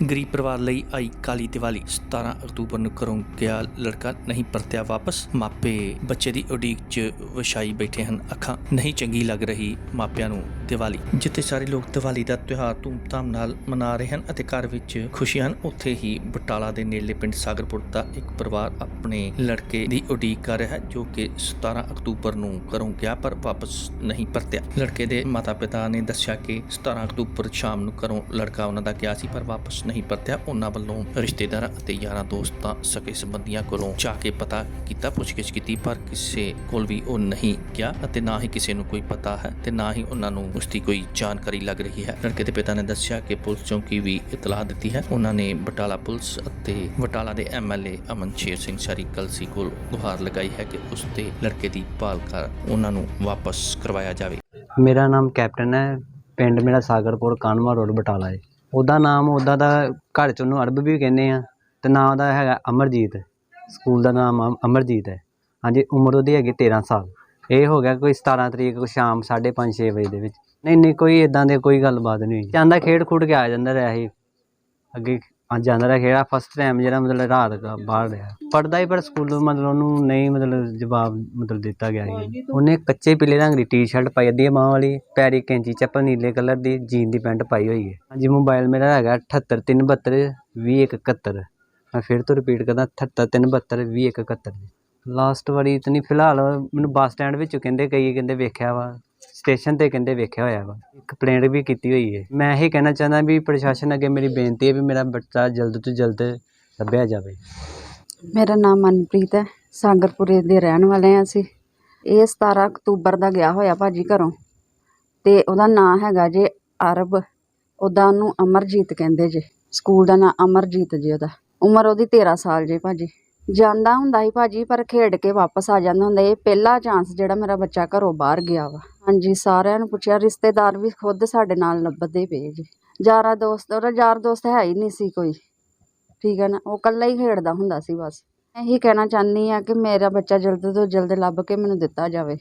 ਗਰੀਬ ਪਰਿਵਾਰ ਲਈ ਆਈ ਕਾਲੀ ਦੀਵਾਲੀ। 17 ਅਕਤੂਬਰ ਨੂੰ ਘਰੋਂ ਗਿਆ ਲੜਕਾ ਨਹੀਂ ਪਰਤਿਆ ਵਾਪਸ। ਮਾਪੇ ਬੱਚੇ ਦੀ ਉਡੀਕ 'ਚ ਵਿਛਾਈ ਬੈਠੇ ਹਨ। ਅੱਖਾਂ ਨਹੀਂ ਚੰਗੀ ਲੱਗ ਰਹੀ ਮਾਪਿਆਂ ਨੂੰ। ਦੀਵਾਲੀ, ਜਿੱਥੇ ਸਾਰੇ ਲੋਕ ਦੀਵਾਲੀ ਦਾ ਤਿਉਹਾਰ ਧੂਮਧਾਮ ਨਾਲ ਮਨਾ ਰਹੇ ਹਨ ਅਤੇ ਘਰ ਵਿੱਚ ਖੁਸ਼ੀਆਂ ਹਨ, ਉੱਥੇ ਹੀ ਬਟਾਲਾ ਦੇ ਨੇੜਲੇ ਪਿੰਡ ਸਾਗਰਪੁਰ ਦਾ ਇੱਕ ਪਰਿਵਾਰ ਆਪਣੇ ਲੜਕੇ ਦੀ ਉਡੀਕ ਕਰ ਰਿਹਾ ਹੈ, ਜੋ ਕਿ 17 ਅਕਤੂਬਰ ਨੂੰ ਘਰੋਂ ਗਿਆ ਪਰ ਵਾਪਸ ਨਹੀਂ ਪਰਤਿਆ। ਲੜਕੇ ਦੇ ਮਾਤਾ-ਪਿਤਾ ਨੇ ਦੱਸਿਆ ਕਿ 17 ਅਕਤੂਬਰ ਸ਼ਾਮ ਨੂੰ ਘਰੋਂ ਲੜਕਾ ਉਹਨਾਂ ਦਾ ਗਿਆ ਸੀ ਪਰ ਵਾਪਸ ਨਹੀਂ ਪਰਤਿਆ। ਉਹਨਾਂ ਵੱਲੋਂ ਰਿਸ਼ਤੇਦਾਰਾਂ ਅਤੇ ਯਾਰਾਂ ਦੋਸਤਾਂ ਸਕੇ ਸੰਬੰਧੀਆਂ ਕੋਲੋਂ ਜਾ ਕੇ ਪਤਾ ਕੀਤਾ, ਪੁੱਛਗਿੱਛ ਕੀਤੀ, ਪਰ ਕਿਸੇ ਕੋਲ ਵੀ ਉਹ ਨਹੀਂ ਗਿਆ ਅਤੇ ਨਾ ਹੀ ਕਿਸੇ ਨੂੰ ਕੋਈ ਪਤਾ ਹੈ ਤੇ ਨਾ ਹੀ ਉਹਨਾਂ ਨੂੰ ਉਸ ਦੀ ਕੋਈ ਜਾਣਕਾਰੀ ਲੱਗ ਰਹੀ ਹੈ। ਲੜਕੇ ਦੇ ਪਿਤਾ ਨੇ ਦੱਸਿਆ ਕਿ ਪੁਲਿਸ ਚੌਂਕੀ ਵੀ ਇਤਲਾਹ ਦਿੱਤੀ ਹੈ। ਉਹਨਾਂ ਨੇ ਬਟਾਲਾ ਪੁਲਿਸ ਅਤੇ ਬਟਾਲਾ ਦੇ ਐਮਐਲਏ ਅਮਨ ਸ਼ੇਰ ਸਿੰਘ ਸ਼ਰੀ ਕਲਸੀ ਕੋਲ ਗੁਹਾਰ ਲਗਾਈ ਹੈ ਕਿ ਉਸ ਦੇ ਲੜਕੇ ਦੀ ਭਾਲ ਕਰ ਉਹਨਾਂ ਨੂੰ ਵਾਪਸ ਕਰਵਾਇਆ ਜਾਵੇ। ਮੇਰਾ ਨਾਮ ਕੈਪਟਨ ਹੈ। ਪਿੰਡ ਮੇਰਾ ਸਾਗਰਪੁਰ, ਕਾਨਵਾ ਰੋਡ, ਬਟਾਲਾ ਹੈ। ਉਹਦਾ ਨਾਮ, ਉਹਦਾ ਦਾ ਘਰ ਚ ਉਹਨੂੰ ਅਰਬ ਵੀ ਕਹਿੰਦੇ ਆ ਤੇ ਨਾਂ ਉਹਦਾ ਹੈਗਾ ਅਮਰਜੀਤ। ਸਕੂਲ ਦਾ ਨਾਮ ਅਮਰਜੀਤ ਹੈ। ਹਾਂਜੀ, ਉਮਰ ਉਹਦੀ ਹੈਗੀ 13 ਸਾਲ। ਇਹ ਹੋ ਗਿਆ ਕੋਈ 17 ਤਰੀਕ ਨੂੰ ਸ਼ਾਮ 5:30 6 ਵਜੇ ਦੇ ਵਿੱਚ। ਨਹੀਂ ਨਹੀਂ, ਕੋਈ ਇਦਾਂ ਦੇ ਕੋਈ ਗੱਲਬਾਤ ਨਹੀਂ ਹੋਈ। ਜਾਂਦਾ ਖੇਡ ਖੁੱਡ ਕੇ ਆ ਜਾਂਦਾ ਰਿਹਾ ਸੀ। ਅੱਗੇ ਅੱਜ ਜਾਂਦਾ ਰਿਹਾ ਖੇੜਾ ਫਸਟ ਟਾਈਮ ਜਿਹੜਾ ਮਤਲਬ ਰਾਤ ਦਾ ਬਾਹਰ ਰਿਹਾ। ਪੜਦਾ ਹੀ ਪਰ ਸਕੂਲ ਮਤਲਬ ਉਹਨੂੰ ਨਹੀਂ ਮਤਲਬ ਜਵਾਬ ਮਤਲਬ ਦਿੱਤਾ ਗਿਆ ਸੀ। ਉਹਨੇ ਕੱਚੇ ਪੀਲੇ ਰੰਗ ਦੀ ਟੀ-ਸ਼ਰਟ ਪਾਈ ਅੱਧੀ ਮਾਂ ਵਾਲੀ, ਪੈਰੀ ਕੈਂਚੀ ਚੱਪਲ, ਨੀਲੇ ਕਲਰ ਦੀ ਜੀਨ ਦੀ ਪੈਂਟ ਪਾਈ ਹੋਈ ਹੈ। ਹਾਂਜੀ ਮੋਬਾਈਲ ਮੇਰਾ ਹੈਗਾ 78372 2171 ਮੈਂ ਫਿਰ ਤੋਂ ਰਿਪੀਟ ਕਰਦਾ 78372 2171 ਲਾਸਟ ਵਾਰੀ ਤਾਂ ਨਹੀਂ ਫਿਲਹਾਲ ਮੈਨੂੰ ਬੱਸ ਸਟੈਂਡ ਵਿੱਚੋਂ ਕਹਿੰਦੇ, ਕਈ ਕਹਿੰਦੇ ਵੇਖਿਆ ਵਾ। ਸਟੇਸ਼ਨ ਤੇ ਕਹਿੰਦੇ ਵੇਖਿਆ ਹੋਇਆ ਵਾ। ਕੰਪਲੇਂਟ ਵੀ ਕੀਤੀ ਹੋਈ ਹੈ ਮੈਂ ਇਹ ਕਹਿਣਾ ਚਾਹੁੰਦਾ ਵੀ ਪ੍ਰਸ਼ਾਸਨ ਅੱਗੇ ਮੇਰੀ ਬੇਨਤੀ ਹੈ ਵੀ ਮੇਰਾ ਬੱਚਾ ਜਲਦ ਤੋਂ ਜਲਦ ਲੱਭਿਆ ਜਾਵੇ। ਮੇਰਾ ਨਾਮ ਮਨਪ੍ਰੀਤ ਹੈ। ਸਾਗਰਪੁਰੇ ਦੇ ਰਹਿਣ ਵਾਲੇ ਹਾਂ ਅਸੀਂ। ਇਹ 17 ਅਕਤੂਬਰ ਦਾ ਗਿਆ ਹੋਇਆ ਭਾਜੀ ਘਰੋਂ। ਤੇ ਉਹਦਾ ਨਾਂ ਹੈਗਾ ਜੇ ਅਰਬ। ਉਹਦਾ ਉਹਨੂੰ ਅਮਰਜੀਤ ਕਹਿੰਦੇ ਜੇ। ਸਕੂਲ ਦਾ ਨਾਂ ਅਮਰਜੀਤ ਜੀ ਉਹਦਾ। ਉਮਰ ਉਹਦੀ 13 ਸਾਲ ਜੇ ਭਾਜੀ। ਜਾਂਦਾ ਹੁੰਦਾ ਸੀ ਭਾਜੀ, ਪਰ ਖੇਡ ਕੇ ਵਾਪਸ ਆ ਜਾਂਦਾ ਹੁੰਦਾ ਇਹ ਪਹਿਲਾ ਚਾਂਸ ਜਿਹੜਾ ਮੇਰਾ ਬੱਚਾ ਘਰੋਂ ਬਾਹਰ ਗਿਆ ਵਾ। ਹਾਂਜੀ, ਸਾਰਿਆਂ ਨੂੰ ਪੁੱਛਿਆ, ਰਿਸ਼ਤੇਦਾਰ ਵੀ ਖੁਦ ਸਾਡੇ ਨਾਲ ਲੱਭਦੇ ਪਏ ਜੀ। ਯਾਰਾ ਦੋਸਤ, ਉਹਦਾ ਯਾਰ ਦੋਸਤ ਹੈ ਹੀ ਨਹੀਂ ਸੀ ਕੋਈ। ਠੀਕ ਹੈ ਨਾ? ਉਹ ਇਕੱਲਾ ਹੀ ਖੇਡਦਾ ਹੁੰਦਾ ਸੀ ਬਸ। ਇਹੀ ਕਹਿਣਾ ਚਾਹੁੰਦੀ ਆ ਕਿ ਮੇਰਾ ਬੱਚਾ ਜਲਦ ਤੋਂ ਜਲਦ ਲੱਭ ਕੇ ਮੈਨੂੰ ਦਿੱਤਾ ਜਾਵੇ।